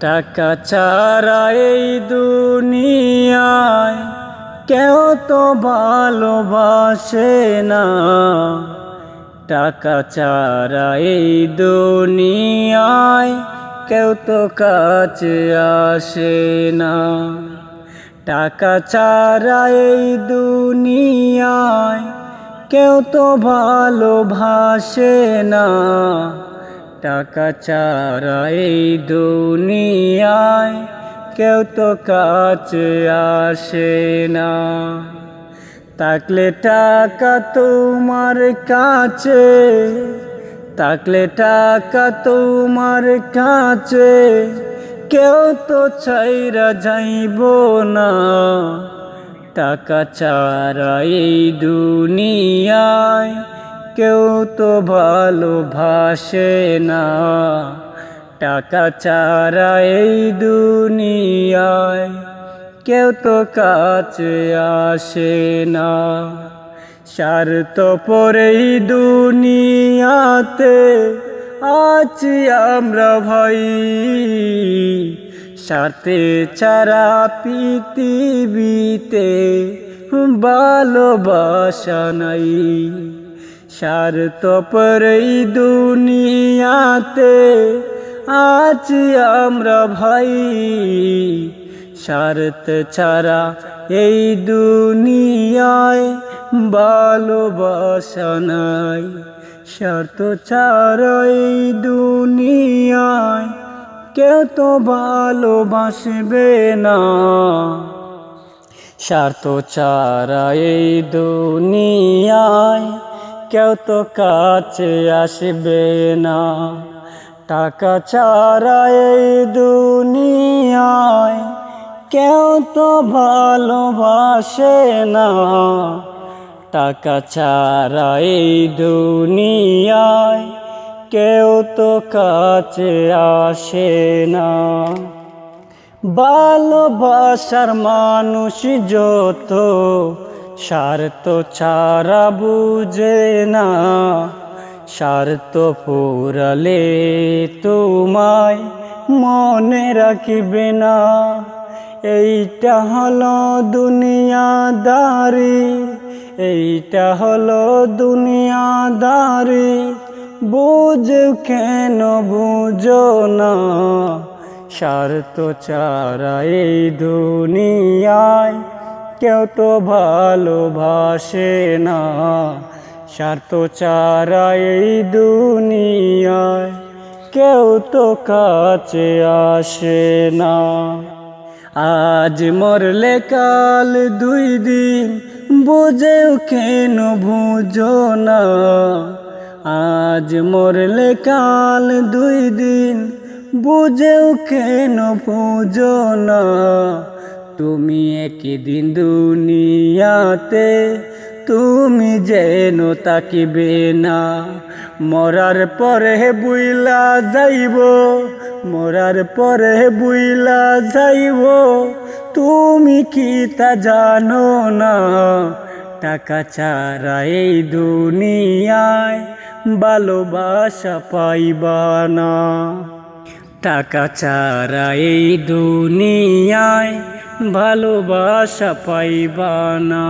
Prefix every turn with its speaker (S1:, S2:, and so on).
S1: টাকা ছাড়া এই দুনিয়ায় কেউ তো ভালোবাসে না। টাকা ছাড়া এই দুনিয়ায় কেউ তো কাছে আসে না। টাকা ছাড়া এই দুনিয়ায় কেউ তো ভালোবাসে না। টাকা ছাড়া এই দুনিয়ায় কেউ তো কাছে আসে না। থাকলে টাকা তোমার কাছে, থাকলে টাকা তোমার কাছে, কেউ তো চাইরা যাইব না। টাকা ছাড়া এই দুনিয়ায় কেউ তো ভালোবাসে না। টাকা ছাড়া এই দুনিয়ায় কেউ তো কাছে আসে না। স্বার্থ পরেই দুনিয়াতে আছি আমরা ভাই। সাথে ছাড়া পৃথিবীতে ভালোবাসা নাই। স্বার্থ পরেই দুনিয়াতে আছি আমরা ভাই। স্বার্থ ছাড়া এই দুনিয়ায় ভালোবাসা নাই। স্বার্থ ছাড়া এই দুনিয়ায় কেউ তো ভালোবাসবে না। স্বার্থ ছাড়া এই দুনিয়ায় কেউ তো কাছে আসবে না। টাকা ছাড়া এই দুনিয়ায় কেউ তো ভালোবাসে না। টাকা ছাড়া এই দুনিয়ায় কেউ তো কাছে আসে না। ভালোবাসার মানুষ যত স্বার্থ ছাড়া বুঝে না স্বার্থ পুরালে তোমায় মনে রাখবে না। এইটা হলো দুনিয়াদারি, এইটা হলো দুনিয়াদারি, বুঝ কেন বুঝো না। স্বার্থ ছাড়া এই দুনিয়ায় কেউ তো ভালোবাসে না। স্বার্থ ছাড়া এই দুনিয়ায় কেউ তো কাছে আসে না। আজ মরলে কাল দুই দিন বুঝেও কেন বুঝো না। আজ মরলে কাল দুই দিন বুঝেও কেন বুঝো না। তুমি একদিন দুনিয়াতে, তুমি যেন তাকিবে না। মরার পরে বুইলা যাইব, মরার পরে বুইলা যাইব, তুমি কি তা জানো না? টাকা ছাড়া এই দুনিয়ায় ভালোবাসা পাইবা না। টাকা ছাড়া এই দুনিয়ায় ভালোবাসা পাইবা না।